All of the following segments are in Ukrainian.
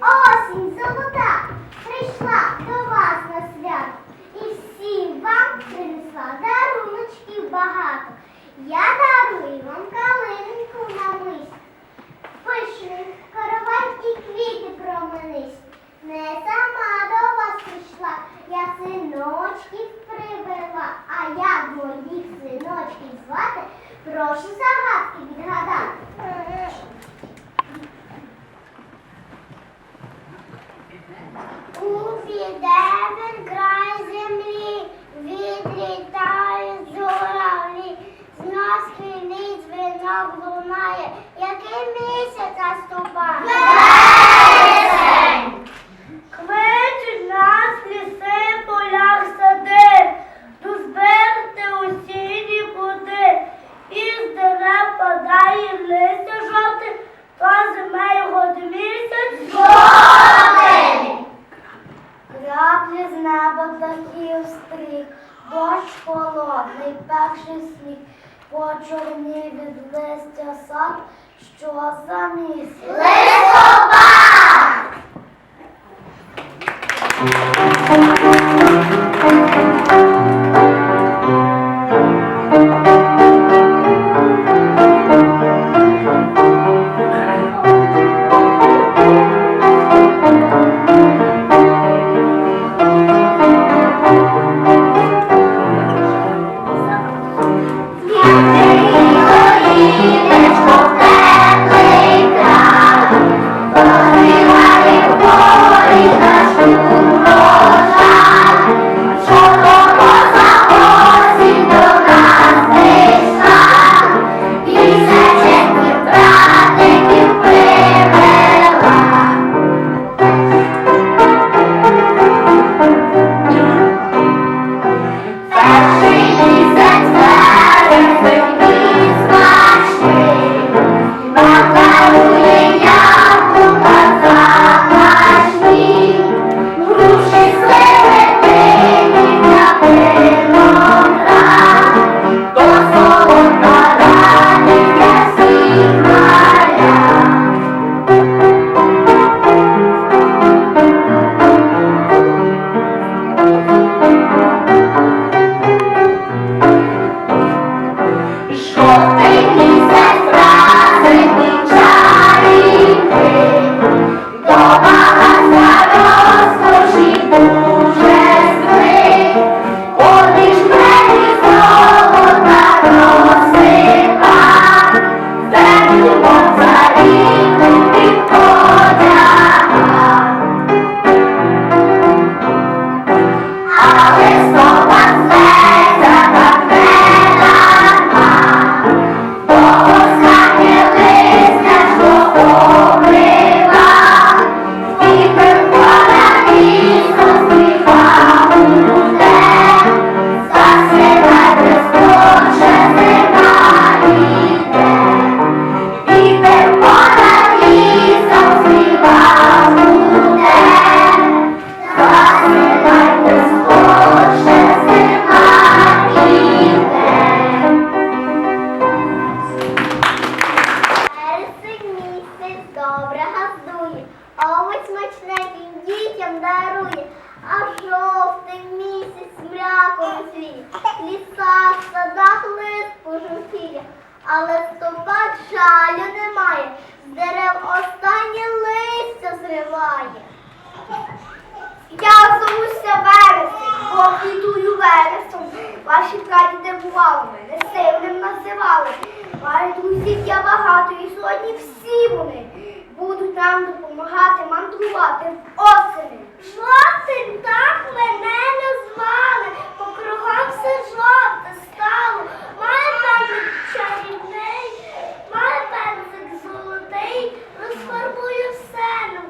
осінь золота прийшла до вас на свято і всім вам принесла даруночків багато. Я дарую вам калинку на миску, пишний каравай і квіти променись. Не сама до вас прийшла, я синочків привела, а як моїх синочків звати, прошу загадки відгадати. У він край землі відлітають журавлі, з нас хвилі дзвінок лунає, який місяць наступає. Місяць. Листопад! Жовтий жовтий місяць мряком свій, в лісах, садах лист пожовтіє, а листопад жалю немає, з дерев останнє листя зриває. Я зовуся вересень, бо квітую вересом. Ваші прадіди бували мене сильним називали. Маю друзів я багато, і сьогодні всі вони будуть нам допомагати мандрувати в осені. Жовтень так мене назвали, по все жовте стало. Має пензик чарівний, має пензик золотий, розфарбую все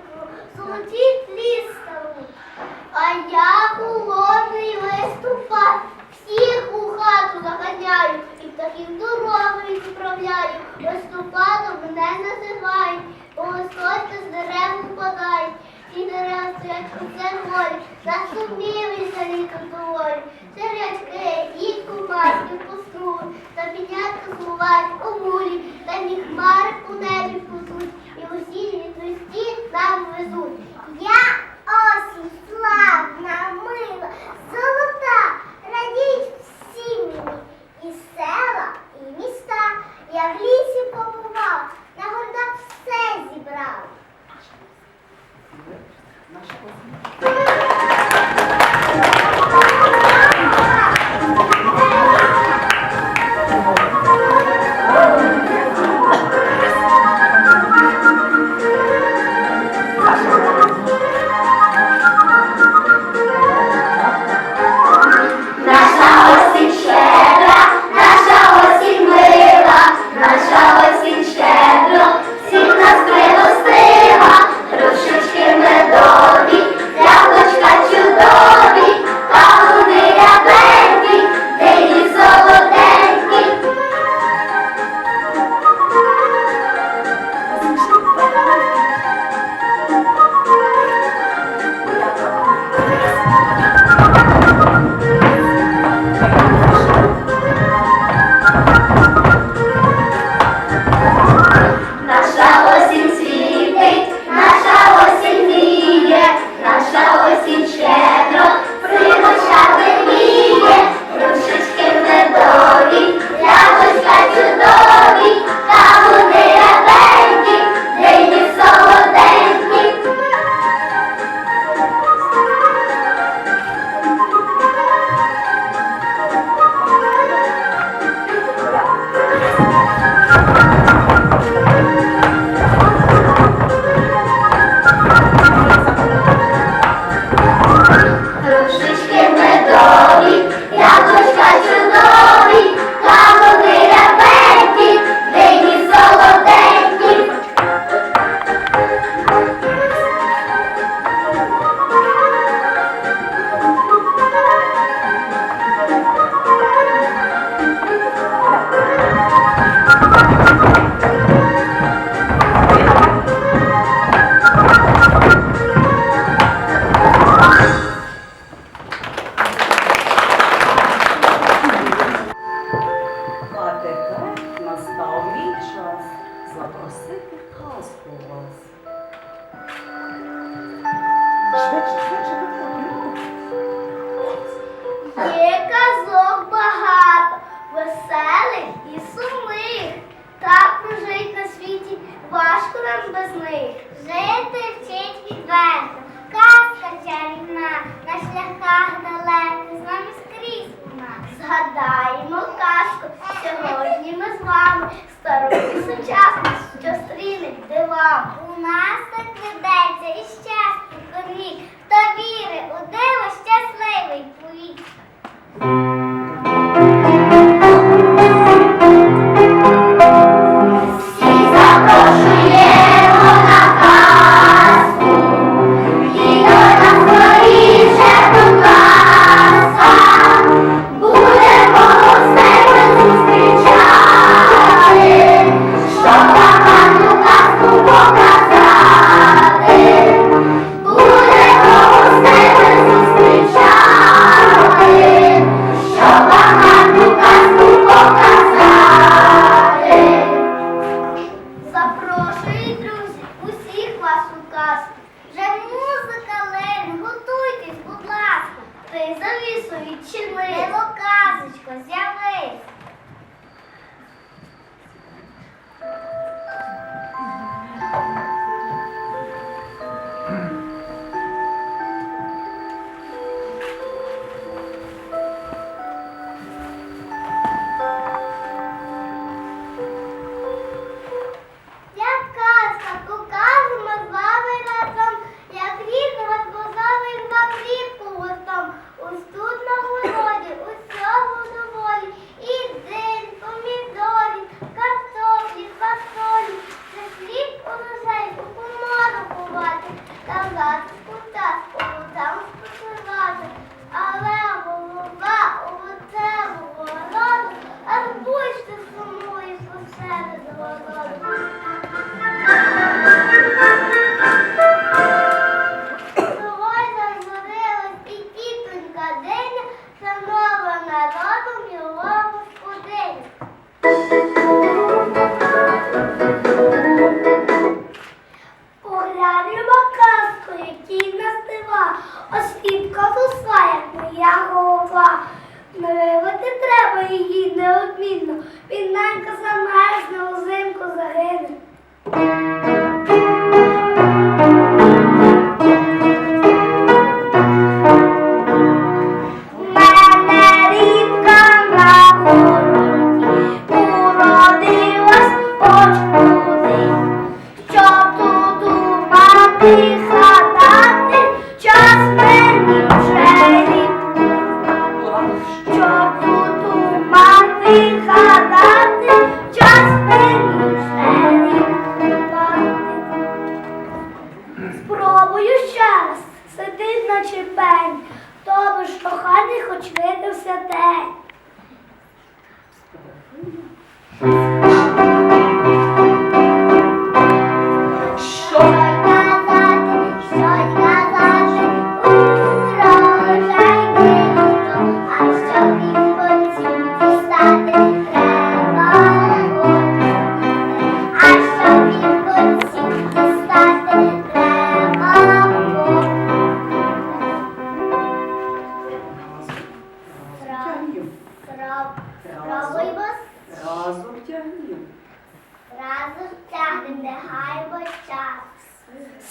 Згадаємо казку. Сьогодні ми з вами стару і сучасну, що стрінить дива. У нас так ведеться і щастя, корні, хто віри у диво.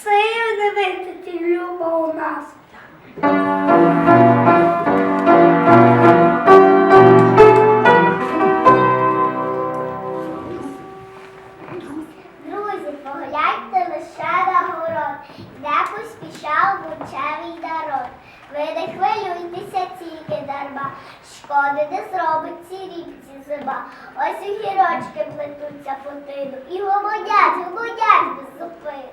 Сили вистачить люба у нас. Друзі, погляньте лише на город, де поспішав бучевий народ. Ви не хвилюйтеся тільки дарма, шкоди не зробить ці рібці зима. Ось у гірочки плетуться по тину і гомонять, гомонять без зупини.